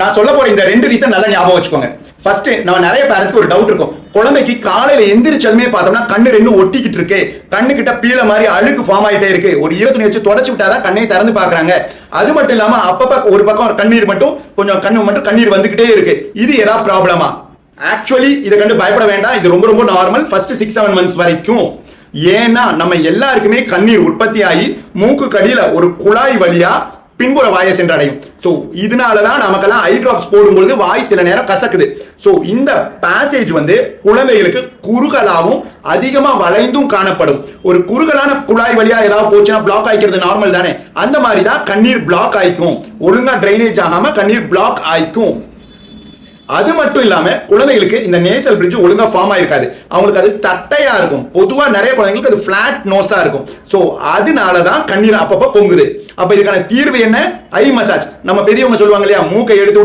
நான் சொல்ல போற இந்த ரெண்டு ரீசன் நல்லா ஞாபகம் வச்சுக்கோங்க. ஃபர்ஸ்ட் நம்ம நிறைய பேரண்ட்ஸ்க்கு ஒரு டவுட் இருக்கும். குழந்தைக்கு காலையில எந்திரிச்சதுமே பார்த்தோம்னா கண்ணு ரெண்டும் ஒட்டிக்கிட்டு இருக்கு. கண்ணு கிட்ட பீல மாதிரி அழுக்கு ஃபார்ம் ஆயிட்டே இருக்கு. ஒரு ஈரத்துணி வச்சு தொடச்சு விட்டாதான் கண்ணை திறந்து பாக்குறாங்க அது மட்டும் இல்லாம அப்பப்ப ஒரு பக்கம் கண்ணீர் மட்டும் கொஞ்சம் கண்ணு மட்டும் கண்ணீர் வந்துகிட்டே இருக்கு. இது ஏதாவது ப்ராப்ளமா ஆக்சுவலி இதை கண்டு பயப்பட வேண்டாம். இது ரொம்ப ரொம்ப normal first six seven months வரைக்கும். ஏன்னா நம்ம எல்லாருக்குமே கண்ணீர் உற்பத்தி ஆகி மூக்கு கடியில ஒரு குழாய் வழியா பின்புற வாயை சென்றடையும். ஸோ இதனாலதான் நமக்கெல்லாம் ஐ ட்ராப்ஸ் போடும்பொழுது வாய் சில நேரம் கசக்குது. ஸோ இந்த பேசேஜ் வந்து குழந்தைகளுக்கு குறுகலாகவும் அதிகமா வளைந்தும் காணப்படும். ஒரு குறுகலான குழாய் வழியா ஏதாவது போச்சுன்னா பிளாக் ஆயிக்கிறது நார்மல் தானே. அந்த மாதிரி தான் கண்ணீர் பிளாக் ஆயிக்கும். ஒழுங்கா ட்ரைனேஜ் ஆகாம கண்ணீர் பிளாக் ஆயிக்கும். அது மட்டும் இல்லாம குழந்தைகளுக்கு இந்த நேசல் பிரிட்ஜ் ஒழுங்கா ஃபார்ம் ஆயிருக்காது. அவங்களுக்கு அது தட்டையா இருக்கும். பொதுவா நிறைய குழந்தைங்களுக்கு அது பிளாட் நோஸா இருக்கும். சோ அதனாலதான் கண்ணீர் அப்பப்ப பொங்குது. அப்ப இதுக்கான தீர்வு என்ன? ஐ மசாஜ் நம்ம பெரியவங்க சொல்லுவாங்க இல்லையா? மூக்கை எடுத்து